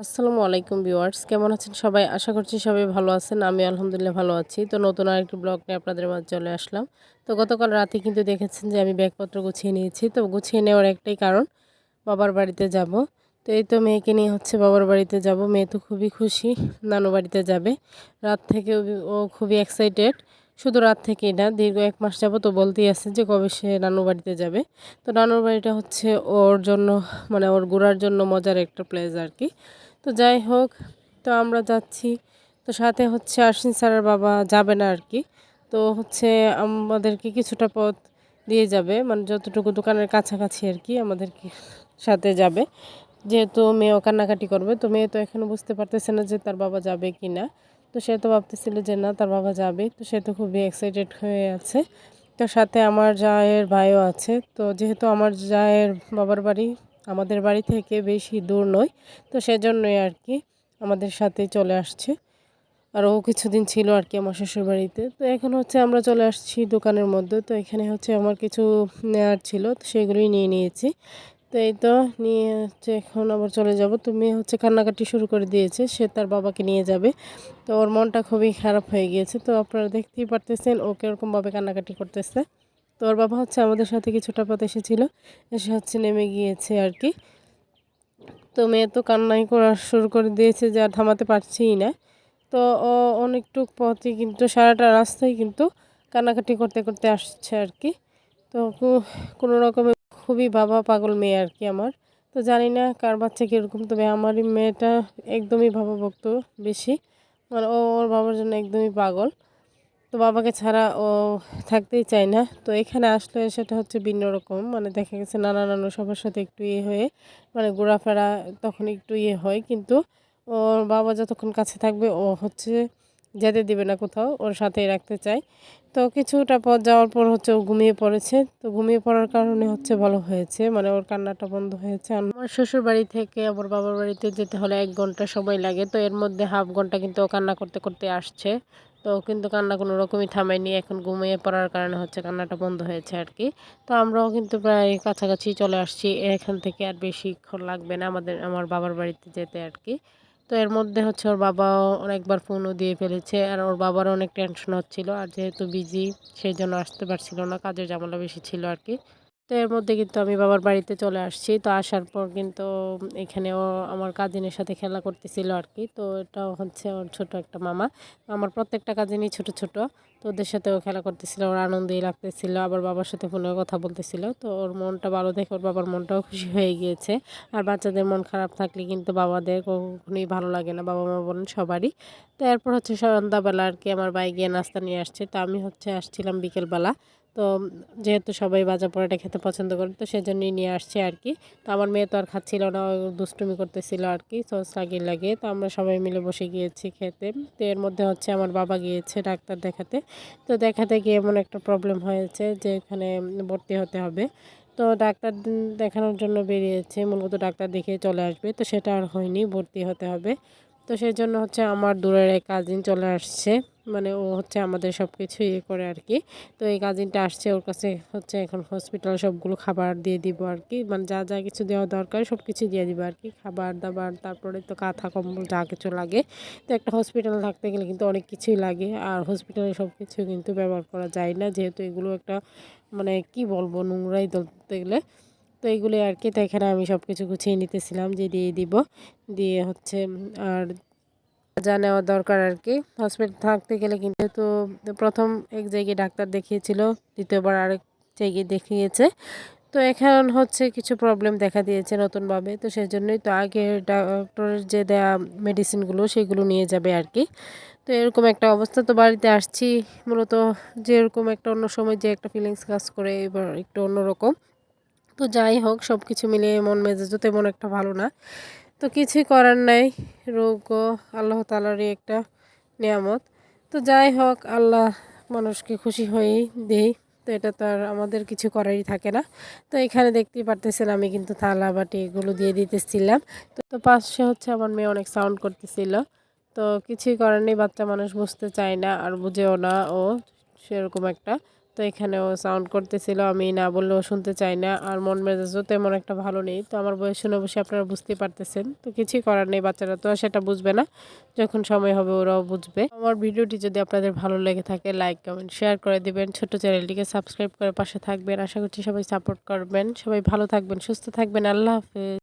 আসসালামু আলাইকুম ভিউয়ার্স, কেমন আছেন সবাই? আশা করছি সবাই ভালো আছেন আমি আলহামদুলিল্লাহ ভালো আছি। তো নতুন আরেকটি ব্লগ নিয়ে আপনাদের মাঝে চলে আসলাম। তো গতকাল রাতে কিন্তু দেখেছেন যে আমি ব্যাগপত্র গুছিয়ে নিয়েছি। তো গুছিয়ে নেওয়ার একটাই কারণ, বাবার বাড়িতে যাব। তো এই তো মেয়েকে নিয়ে হচ্ছে বাবার বাড়িতে যাব। মেয়ে তো খুবই খুশি, নানু বাড়িতে যাবে। রাত থেকে ও- খুবই এক্সাইটেড শুধু রাত থেকেই না, দীর্ঘ এক মাস যাব তো বলতেই আছে যে কবে সে নানু বাড়িতে যাবে। তো নানুর বাড়িটা হচ্ছে ওর জন্য মানে ওর ঘোরার জন্য মজার একটা প্লেস আর কি তো যাই হোক, তো আমরা যাচ্ছি। তো সাথে হচ্ছে আশ্বিন স্যারের বাবা যাবে না আর কি তো হচ্ছে আমাদেরকে কিছুটা পথ দিয়ে যাবে মানে যতটুকু দোকানের কাছাকাছি আর কি আমাদেরকে সাথে যাবে। যেহেতু মেয়েও কান্নাকাটি করবে, তো মেয়ে তো এখনও বুঝতে পারতেছে না যে তার বাবা যাবে কি না তো সে তো ভাবতেছিল যে না, তার বাবা যাবে। তো সে তো খুবই এক্সাইটেড হয়ে আছে। তো সাথে আমার জায়ের ভাইও আছে। তো যেহেতু আমার জায়ের বাবার বাড়ি, আমাদের বাড়ি থেকে বেশি দূর নয়, তো সেজন্যই আর কি আমাদের সাথে চলে আসছে। আর ও কিছুদিন ছিল আর কি আমার শ্বশুর বাড়িতে। তো এখন হচ্ছে আমরা চলে আসছি দোকানের মধ্যে। তো এখানে হচ্ছে আমার কিছু নেওয়ার ছিল, তো সেগুলোই নিয়ে নিয়েছি। তো এই তো নিয়ে হচ্ছে এখন আবার চলে যাব। তো মেয়ে হচ্ছে কান্নাকাটি শুরু করে দিয়েছে, সে তার বাবাকে নিয়ে যাবে। তো ওর মনটা খুবই খারাপ হয়ে গিয়েছে। তো আপনারা দেখতেই পারতেছেন, ও কীরকমভাবে কান্নাকাটি করতেছে। তো ওর বাবা হচ্ছে আমাদের সাথে কিছুটা পথ এসেছিল, এসে হচ্ছে নেমে গিয়েছে আর কি। তো মেয়ে তো কান্নাই করা শুরু করে দিয়েছে, যে আর থামাতে পারছিই না। তো ও অনেকটুক পথই কিন্তু, সারাটা রাস্তায় কিন্তু কান্নাকাটি করতে করতে আসছে আর কি। তো কোনো রকমে খুবই বাবা পাগল মেয়ে আর কি আমার। তো জানি না কার বাচ্চা কীরকম, তবে আমারই মেয়েটা একদমই ভাবাভক্ত বেশি। মানে ও ওর বাবার জন্য একদমই পাগল। তো বাবাকে ছাড়া ও থাকতেই চায় না। তো এখানে আসলে সেটা হচ্ছে ভিন্ন রকম। মানে দেখা গেছে নানা নানু সবার সাথে একটু ইয়ে হয়ে মানে ঘোরাফেরা তখন একটু ইয়ে হয়। কিন্তু ওর বাবা যতক্ষণ কাছে থাকবে, ও হচ্ছে যেতে দিবে না কোথাও, ওর সাথেই রাখতে চায় তো কিছুটা পথ যাওয়ার পর হচ্ছে ও ঘুমিয়ে পড়েছে। তো ঘুমিয়ে পড়ার কারণে হচ্ছে ভালো হয়েছে। মানে ওর কান্নাটা বন্ধ হয়েছে। আমার শ্বশুর বাড়ি থেকে আমার বাবার বাড়িতে যেতে হলে এক ঘণ্টা সময় লাগে। তো এর মধ্যে হাফ ঘণ্টা কিন্তু ও কান্না করতে করতে আসছে। তো কিন্তু কান্না কোনো রকমই থামায়নি। এখন ঘুমিয়ে পড়ার কারণে হচ্ছে কান্নাটা বন্ধ হয়েছে আর কি। তো আমরাও কিন্তু প্রায় কাছাকাছি চলে আসছি। এখান থেকে আর বেশিক্ষণ লাগবে না আমাদের, আমার বাবার বাড়িতে যেতে আর কি। তো এর মধ্যে হচ্ছে ওর বাবাও অনেকবার ফোনও দিয়ে ফেলেছে আর ওর বাবারও অনেক টেনশন হচ্ছিল আর যেহেতু বিজি সেই জন্য আসতে পারছিল না, কাজের ঝামেলা বেশি ছিল আর কি। তো এর মধ্যে কিন্তু আমি বাবার বাড়িতে চলে আসছি, তো আসার পর কিন্তু এখানেও আমার কাজিনের সাথে খেলা করতেছিল আর কি। তো এটাও হচ্ছে ওর ছোট একটা মামা। আমার প্রত্যেকটা কাজিনই ছোট ছোট। তো ওদের সাথেও খেলা করতেছিল, ওর আনন্দই লাগতেছিল, আবার বাবার সাথে ফোনে কথা বলতেছিল। তো ওর মনটা ভালো দেখে ওর বাবার মনটাও খুশি হয়ে গিয়েছে। আর বাচ্চাদের মন খারাপ থাকলে কিন্তু বাবাদের কখনোই ভালো লাগে না বাবা মা বলেন সবারই। তো এরপর হচ্ছে সন্ধ্যাবেলা আর কি আমার ভাই গিয়ে নাস্তা নিয়ে আসছে। তো আমি হচ্ছে আসছিলাম বিকেলবেলা। তো যেহেতু সবাই ভাজা পরোটা খেতে পছন্দ করে, তো সেজন্যই নিয়ে আসছে আর কি। তো আমার মেয়ে তো আর খাচ্ছিল না দুষ্টুমি করতেছিল আর কি সস লাগিয়ে লাগিয়ে তো আমরা সবাই মিলে বসে গিয়েছি খেতে। তো এর মধ্যে হচ্ছে আমার বাবা গিয়েছে ডাক্তার দেখাতে। তো দেখাতে গিয়ে এমন একটা প্রবলেম হয়েছে যে এখানে ভর্তি হতে হবে। তো ডাক্তার দেখানোর জন্য বেরিয়েছে, মূলত ডাক্তার দেখে চলে আসবে। তো সেটা আর হয়নি, ভর্তি হতে হবে। তো সেই জন্য হচ্ছে আমার দূরের এক কাজিন চলে আসছে। মানে ও হচ্ছে আমাদের সব কিছু ইয়ে করে আর কি তো এই কাজিনটা আসছে ওর কাছে হচ্ছে এখন হসপিটাল সবগুলো খাবার দিয়ে দিব আর কি মানে যা যা কিছু দেওয়া দরকার সব কিছু দিয়ে দিব আর কি খাবার দাবার, তারপরে তো কাঁথা, কম্বল, যা কিছু লাগে। তো একটা হসপিটাল থাকতে গেলে কিন্তু অনেক কিছুই লাগে। আর হসপিটালে সব কিছু কিন্তু ব্যবহার করা যায় না। যেহেতু এগুলো একটা মানে কি বলব, নোংরাই ধরতে গেলে। তো এইগুলো আর কি তো এখানে আমি সব কিছু গুছিয়ে নিতেছিলাম যে দিয়ে দিব। দিয়ে হচ্ছে, আর যা নেওয়া দরকার আর কি। হসপিটাল থাকতে গেলে কিন্তু তো প্রথম এক জায়গায় ডাক্তার দেখিয়েছিল, দ্বিতীয়বার আরেক জায়গায় দেখিয়েছে। তো এখন হচ্ছে কিছু প্রবলেম দেখা দিয়েছে নতুনভাবে। তো সেই জন্যই তো আগে ডক্টরের যে দেয়া মেডিসিনগুলো সেগুলো নিয়ে যাবে আর কি। তো এরকম একটা অবস্থা। তো বাড়িতে আসছি, মূলত যে এরকম একটা অন্য সময় যে একটা ফিলিংস কাজ করে, এবার একটু অন্যরকম। তো যাই হোক সব কিছু মিলিয়ে মন মেজাজও তেমন একটা ভালো না। তো কিছুই করার নাই। রোগও আল্লাহ তালারই একটা নিয়ামত। তো যাই হোক, আল্লাহ মানুষকে খুশি হয়েই দেই। তো এটা তো আর আমাদের কিছু করারই থাকে না। তো এখানে দেখতেই পারতেছেন আমি কিন্তু থালা, বাটি এগুলো দিয়ে দিতেছিলাম। তো তো পাশে হচ্ছে আমার মেয়ে অনেক সাউন্ড করতেছিল। তো কিছুই করার নেই, বাচ্চা মানুষ বুঝতে চায় না আর বুঝেও না ও, সেরকম একটা তো এখানেও সাউন্ড করতেছিল, আমি না বললেও শুনতে চাই না, আর মন মেজাজও তেমন একটা ভালো নেই। তো আমার বয়স শুনে বসে আপনারা বুঝতে পারতেছেন। তো কিছুই করার নেই, বাচ্চারা তো সেটা বুঝবে না। যখন সময় হবে ওরাও বুঝবে। আমার ভিডিওটি যদি আপনাদের ভালো লেগে থাকে লাইক কমেন্ট শেয়ার করে দিবেন। ছোট চ্যানেলটিকে সাবস্ক্রাইব করে পাশে থাকবেন। আশা করছি সবাই সাপোর্ট করবেন। সবাই ভালো থাকবেন, সুস্থ থাকবেন। আল্লাহ হাফেজ।